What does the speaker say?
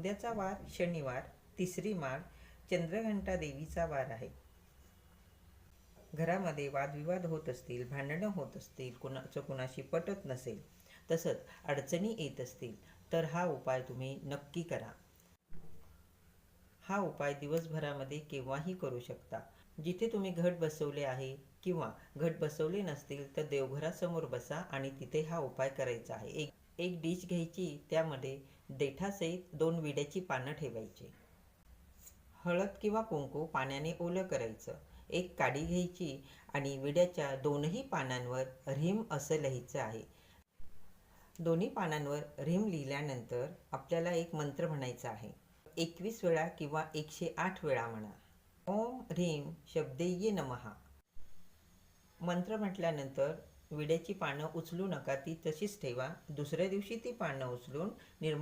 उद्याचा वार शनिवार तिसरी माळ चंद्रघंटा देवीचा वार आहे. घरामध्ये वादविवाद होत असतील भांडणं होत असतील कुणाचं कुणाशी पटत नसेल तसंच अडचणी येत असतील तर हा उपाय तुम्ही नक्की करा. हा उपाय दिवसभरामध्ये केव्हाही करू शकता. जिथे तुम्ही घट बसवले आहे किंवा घट बसवले नसतील तर देवघरासमोर बसा आणि तिथे हा उपाय करायचा आहे. एक एक डिश घ्यायची त्यामध्ये देठासहित दोन विड्याची पानं ठेवायची. हळद किंवा कुंकू पाण्याने ओलं करायचं. एक काडी घ्यायची आणि विड्याच्या दोनही पानांवर रिम असं लिहायचं आहे. दोन्ही पानांवर रिम लिहिल्यानंतर आपल्याला एक मंत्र म्हणायचा आहे. एकवीस वेळा किंवा एकशे आठ वेळा म्हणा. ओम ह्रीम शब्देये नमहा मंत्र म्हटल्यानंतर विड्याची पानं उचलू नका ती तशीच ठेवा. दुसऱ्या दिवशी ती पानं उचलून निर्म